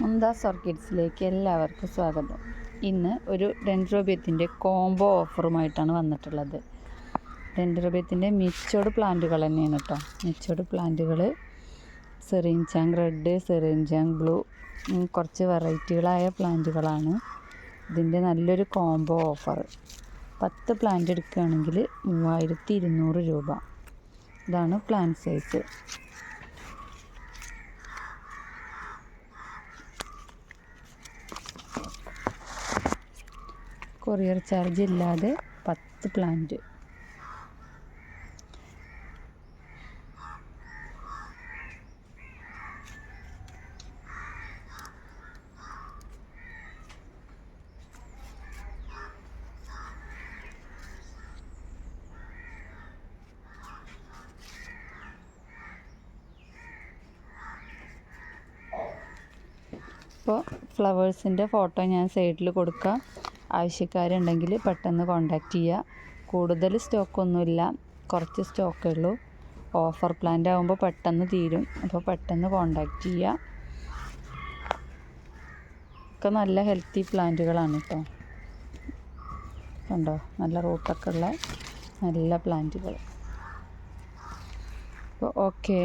മുന്താസ് ഓർക്കിഡ്സിലേക്ക് എല്ലാവർക്കും സ്വാഗതം. ഇന്ന് ഒരു ഡെൻഡ്രോബിയത്തിന്റെ കോംബോ ഓഫറുമായിട്ടാണ് വന്നിട്ടുള്ളത്. ഡെൻഡ്രോബിയത്തിന്റെ മിച്ചോട് പ്ലാന്റുകൾ തന്നെയാണ് കേട്ടോ. മിച്ചോട് പ്ലാന്റുകൾ സെറീൻചാങ് റെഡ് സെറീൻചാങ് ബ്ലൂ കുറച്ച് വെറൈറ്റികളായ പ്ലാന്റുകളാണ്. ഇതിന്റെ നല്ലൊരു കോംബോ ഓഫർ. പത്ത് പ്ലാന്റ് എടുക്കുകയാണെങ്കിൽ മൂവായിരത്തി ഇരുന്നൂറ് രൂപ. ഇതാണ് പ്ലാന്റ് സൈസ്. കൊറിയർ ചാർജ് ഇല്ലാതെ പത്ത് പ്ലാന്റ് ഇപ്പോൾ ഫ്ലവേഴ്സിന്റെ ഫോട്ടോ ഞാൻ സൈഡിൽ കൊടുക്കാം. ആവശ്യക്കാരുണ്ടെങ്കിൽ പെട്ടെന്ന് കോണ്ടാക്ട് ചെയ്യുക. കൂടുതൽ സ്റ്റോക്കൊന്നുമില്ല കുറച്ച് സ്റ്റോക്കേ ഉള്ളൂ. ഓഫർ പ്ലാന്റ് ആകുമ്പോൾ പെട്ടെന്ന് തീരും. അപ്പോൾ പെട്ടെന്ന് കോണ്ടാക്ട് ചെയ്യുക. ഒക്കെ നല്ല ഹെൽത്തി പ്ലാന്റുകളാണ് കേട്ടോ കണ്ടോ? നല്ല റൂട്ടൊക്കെ ഉള്ള നല്ല പ്ലാന്റുകൾ അപ്പോൾ ഓക്കേ